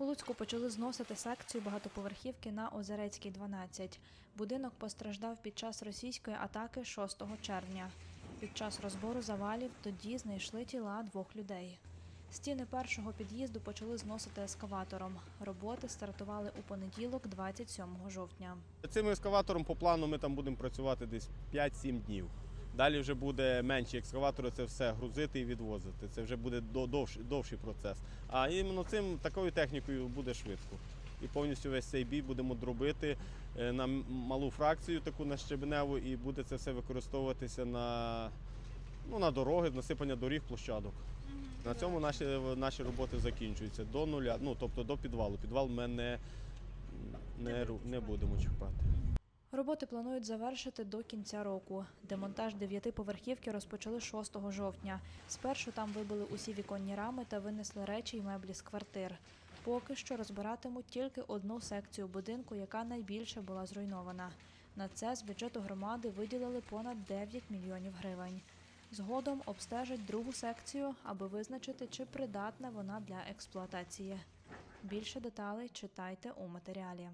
Луцьку почали зносити секцію багатоповерхівки на Озерецькій 12. Будинок постраждав під час російської атаки 6 червня. Під час розбору завалів тоді знайшли тіла двох людей. Стіни першого під'їзду почали зносити ескаватором. Роботи стартували у понеділок, 27 жовтня. Цим ескаватором по плану ми там будемо працювати десь 5-7 днів. Далі вже буде менші екскаватори, це все грузити і відвозити. Це вже буде довший, довший процес. А іменно цим такою технікою буде швидко. І повністю весь цей бій будемо дробити е, на малу фракцію, таку на щебеневу, і буде це все використовуватися на, ну, на дороги, насипання доріг, площадок. На цьому наші, наші роботи закінчуються до нуля, ну тобто до підвалу. Підвал ми не, не, не будемо чіпати. Роботи планують завершити до кінця року. Демонтаж дев'ятиповерхівки розпочали 6 жовтня. Спершу там вибили усі віконні рами та винесли речі й меблі з квартир. Поки що розбиратимуть тільки одну секцію будинку, яка найбільше була зруйнована. На це з бюджету громади виділили понад 9 мільйонів гривень. Згодом обстежать другу секцію, аби визначити, чи придатна вона для експлуатації. Більше деталей читайте у матеріалі.